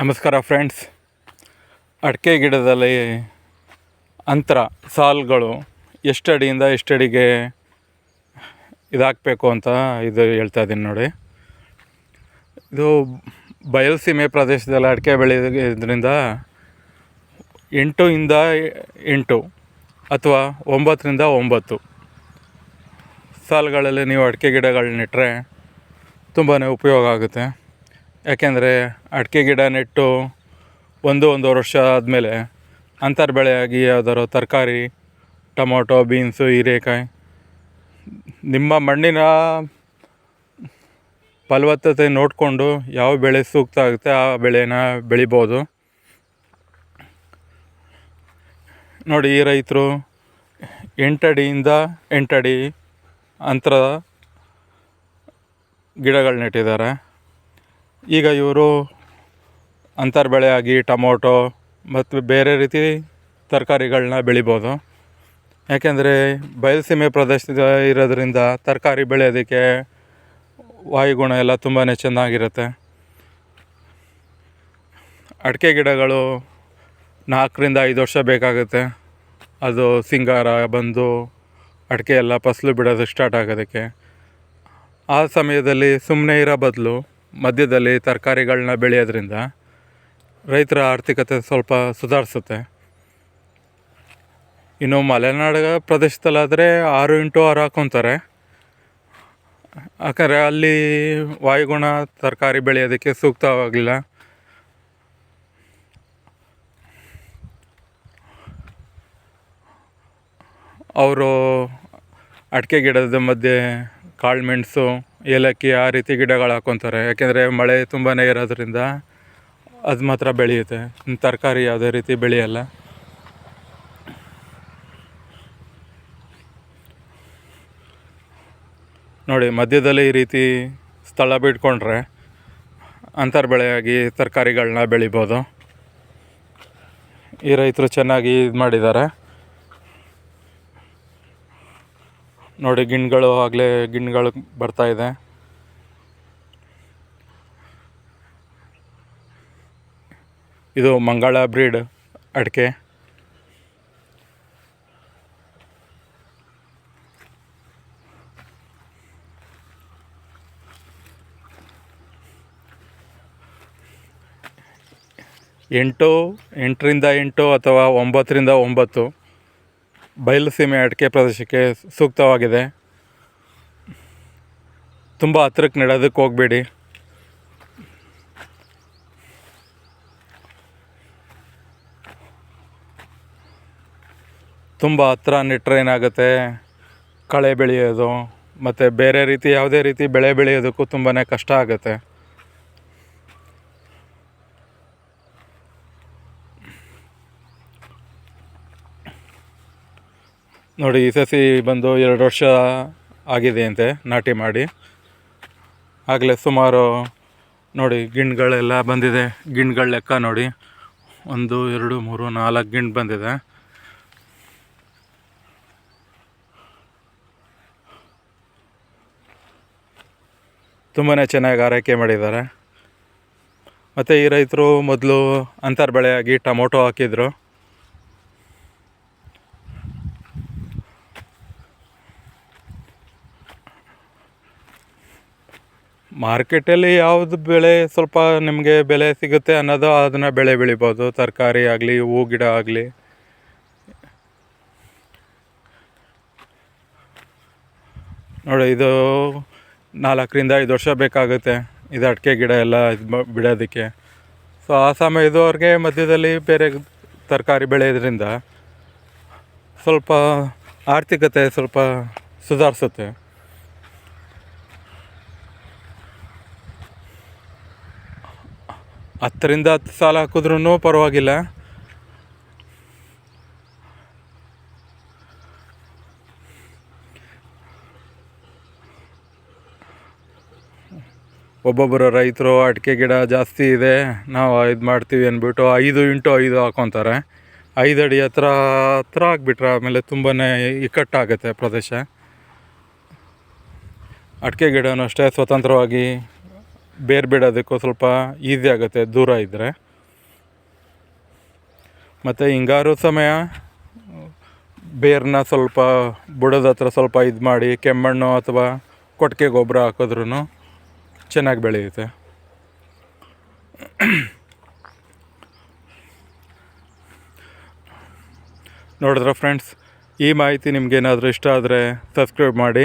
ನಮಸ್ಕಾರ ಫ್ರೆಂಡ್ಸ್. ಅಡಿಕೆ ಗಿಡದಲ್ಲಿ ಅಂತರ ಸಾಲುಗಳು ಎಷ್ಟು ಅಡಿಯಿಂದ ಎಷ್ಟು ಇದಾಕಬೇಕು ಅಂತ ಇದು ಹೇಳ್ತಾ ಇದ್ದೀನಿ ನೋಡಿ. ಇದು ಬಯಲುಸೀಮೆ ಪ್ರದೇಶದಲ್ಲಿ ಅಡಿಕೆ ಬೆಳೆಯೋದ್ರಿಂದ ಎಂಟು ಇಂದ ಎಂಟು ಅಥವಾ ಒಂಬತ್ತರಿಂದ ಒಂಬತ್ತು ಸಾಲುಗಳಲ್ಲಿ ನೀವು ಅಡಿಕೆ ಗಿಡಗಳನ್ನ ನೆಟ್ಟರೆ ತುಂಬಾ ಉಪಯೋಗ ಆಗುತ್ತೆ. ಯಾಕೆಂದರೆ ಅಡಿಕೆ ಗಿಡ ನೆಟ್ಟು ಒಂದು, ಒಂದೂವರೆ ವರ್ಷ ಆದಮೇಲೆ ಅಂತರ್ ಬೆಳೆಯಾಗಿ ಯಾವ್ದಾದ್ರು ತರಕಾರಿ, ಟೊಮೊಟೊ, ಬೀನ್ಸು, ಹೀರೆಕಾಯಿ, ನಿಮ್ಮ ಮಣ್ಣಿನ ಫಲವತ್ತತೆ ನೋಡಿಕೊಂಡು ಯಾವ ಬೆಳೆ ಸೂಕ್ತ ಆಗುತ್ತೆ ಆ ಬೆಳೆನ ಬೆಳಿಬೋದು. ನೋಡಿ, ಈ ರೈತರು ಎಂಟಡಿಯಿಂದ ಎಂಟಡಿ ಅಂತರ ಗಿಡಗಳು ನೆಟ್ಟಿದ್ದಾರೆ. ಈಗ ಇವರು ಅಂತರ್ ಬೆಳೆಯಾಗಿ ಟೊಮೊಟೊ ಮತ್ತು ಬೇರೆ ರೀತಿ ತರಕಾರಿಗಳನ್ನ ಬೆಳಿಬೋದು. ಯಾಕೆಂದರೆ ಬಯಲುಸೀಮೆ ಪ್ರದೇಶದ ಇರೋದ್ರಿಂದ ತರಕಾರಿ ಬೆಳೆಯೋದಕ್ಕೆ ವಾಯುಗುಣ ಎಲ್ಲ ತುಂಬಾ ಚೆನ್ನಾಗಿರುತ್ತೆ. ಅಡಿಕೆ ಗಿಡಗಳು ನಾಲ್ಕರಿಂದ ಐದು ವರ್ಷ ಬೇಕಾಗುತ್ತೆ. ಅದು ಸಿಂಗಾರ ಬಂದು ಅಡಿಕೆ ಎಲ್ಲ ಫಸಲು ಬಿಡೋದು ಸ್ಟಾರ್ಟ್ ಆಗೋದಕ್ಕೆ. ಆ ಸಮಯದಲ್ಲಿ ಸುಮ್ಮನೆ ಇರೋ ಬದಲು ಮಧ್ಯದಲ್ಲಿ ತರಕಾರಿಗಳನ್ನ ಬೆಳೆಯೋದ್ರಿಂದ ರೈತರ ಆರ್ಥಿಕತೆ ಸ್ವಲ್ಪ ಸುಧಾರಿಸುತ್ತೆ. ಇನ್ನು ಮಲೆನಾಡು ಪ್ರದೇಶದಲ್ಲಾದರೆ ಆರು ಇಂಟು ಆರು ಹಾಕೊತಾರೆ. ಯಾಕಂದರೆ ಅಲ್ಲಿ ವಾಯುಗುಣ ತರಕಾರಿ ಬೆಳೆಯೋದಕ್ಕೆ ಸೂಕ್ತವಾಗಿಲ್ಲ. ಅವರು ಅಡಿಕೆ ಗಿಡದ ಮಧ್ಯೆ ಕಾಳುಮೆಣಸು ಏಲಕ್ಕಿ ಆ ರೀತಿ ಗಿಡಗಳು ಹಾಕ್ಕೊತಾರೆ ಯಾಕೆಂದರೆ ಮಳೆ ತುಂಬಾ ಇರೋದ್ರಿಂದ ಅದು ಮಾತ್ರ ಬೆಳೆಯುತ್ತೆ. ತರಕಾರಿ ಯಾವುದೇ ರೀತಿ ಬೆಳೆಯಲ್ಲ. ನೋಡಿ, ಮಧ್ಯದಲ್ಲಿ ಈ ರೀತಿ ಸ್ಥಳ ಬಿಟ್ಕೊಂಡ್ರೆ ಅಂತರ್ ಬೆಳೆಯಾಗಿ ತರಕಾರಿಗಳನ್ನ ಬೆಳಿಬೋದು. ಈ ರೈತರು ಚೆನ್ನಾಗಿ ಇದು ಮಾಡಿದ್ದಾರೆ. ನೋಡಿ, ಗಿಣ್ಗಳು ಆಗಲೇ ಗಿಣ್ಗಳು ಬರ್ತಾ ಇದೆ. ಇದು ಮಂಗಳ ಬ್ರೀಡ್ ಅಡಿಕೆ. ಎಂಟು, ಎಂಟರಿಂದ ಎಂಟು ಅಥವಾ ಒಂಬತ್ತರಿಂದ ಒಂಬತ್ತು. ಬಯಲುಸೀಮೆ ಅಡಿಕೆ ಪ್ರದೇಶಕ್ಕೆ ಸೂಕ್ತವಾಗಿದೆ. ತುಂಬ ಹತ್ರಕ್ಕೆ ನೆಡೋದಕ್ಕೆ ಹೋಗಬೇಡಿ. ತುಂಬ ಹತ್ರ ನೆಟ್ಟರೆ ಏನಾಗುತ್ತೆ? ಕಳೆ ಬೆಳೆಯೋದು, ಮತ್ತು ಬೇರೆ ರೀತಿ, ಯಾವುದೇ ರೀತಿ ಬೆಳೆ ಬೆಳೆಯೋದಕ್ಕೂ ತುಂಬಾ ಕಷ್ಟ ಆಗುತ್ತೆ. ನೋಡಿ, ಈ ಸಸಿ ಬಂದು ಎರಡು ವರ್ಷ ಆಗಿದೆ ಅಂತೆ ನಾಟಿ ಮಾಡಿ. ಆಗಲೇ ಸುಮಾರು, ನೋಡಿ, ಗಿಣ್ಗಳೆಲ್ಲ ಬಂದಿದೆ. ಗಿಣ್ಗಳ ಲೆಕ್ಕ ನೋಡಿ. ಒಂದು, ಎರಡು, ಮೂರು, ನಾಲ್ಕು ಗಿಂಡು ಬಂದಿದೆ. ತುಂಬಾ ಚೆನ್ನಾಗಿ ಆರೈಕೆ ಮಾಡಿದ್ದಾರೆ. ಮತ್ತು ಈ ರೈತರು ಮೊದಲು ಅಂತರ್ಬೆಳೆಯಾಗಿ ಟೊಮೊಟೊ ಹಾಕಿದ್ರು. ಮಾರ್ಕೆಟಲ್ಲಿ ಯಾವುದು ಬೆಳೆ ಸ್ವಲ್ಪ ನಿಮಗೆ ಬೆಲೆ ಸಿಗುತ್ತೆ ಅನ್ನೋದು ಅದನ್ನು ಬೆಳೆ ಬೆಳಿಬೋದು. ತರಕಾರಿ ಆಗಲಿ, ಹೂ, ಗಿಡ ಆಗಲಿ. ನೋಡಿ, ಇದು ನಾಲ್ಕರಿಂದ ಐದು ವರ್ಷ ಬೇಕಾಗುತ್ತೆ ಇದು ಅಡಿಕೆ ಗಿಡ ಎಲ್ಲ ಇದು ಬಿಡೋದಕ್ಕೆ. ಸೊ ಆ ಸಮಯದವರೆಗೆ ಮಧ್ಯದಲ್ಲಿ ಬೇರೆ ತರಕಾರಿ ಬೆಳೆಯೋದ್ರಿಂದ ಸ್ವಲ್ಪ ಆರ್ಥಿಕತೆ ಸ್ವಲ್ಪ ಸುಧಾರಿಸುತ್ತೆ. ಹತ್ತರಿಂದ ಹತ್ತು ಸಾಲ ಹಾಕಿದ್ರೂ ಪರವಾಗಿಲ್ಲ. ಒಬ್ಬೊಬ್ಬರು ರೈತರು ಅಡಿಕೆ ಗಿಡ ಜಾಸ್ತಿ ಇದೆ, ನಾವು ಇದು ಮಾಡ್ತೀವಿ ಅಂದ್ಬಿಟ್ಟು ಐದು ಇಂಟು ಐದು ಹಾಕೊತಾರೆ. ಐದು ಅಡಿ ಹತ್ರ ಹತ್ರ ಹಾಕ್ಬಿಟ್ರೆ ಆಮೇಲೆ ತುಂಬಾ ಇಕ್ಕಟ್ಟಾಗುತ್ತೆ ಪ್ರದೇಶ. ಅಡಿಕೆ ಗಿಡನೂ ಅಷ್ಟೇ ಸ್ವತಂತ್ರವಾಗಿ ಬೇರು ಬಿಡೋದಕ್ಕೂ ಸ್ವಲ್ಪ ಈಸಿ ಆಗುತ್ತೆ, ದೂರ ಇದ್ದರೆ ಮತ್ತು ಹಿಂಗಾರು ಸಮಯ ಬೇರನ್ನ ಸ್ವಲ್ಪ ಬುಡದ ಹತ್ರ ಸ್ವಲ್ಪ ಇದು ಮಾಡಿ, ಕೆಮ್ಮಣ್ಣು ಅಥವಾ ಕೊಟ್ಟಿಗೆ ಗೊಬ್ಬರ ಹಾಕಿದ್ರೂ ಚೆನ್ನಾಗಿ ಬೆಳೆಯುತ್ತೆ. ನೋಡಿದ್ರೆ ಫ್ರೆಂಡ್ಸ್ ಈ ಮಾಹಿತಿ ನಿಮಗೇನಾದರೂ ಇಷ್ಟ ಆದರೆ ಸಬ್ಸ್ಕ್ರೈಬ್ ಮಾಡಿ.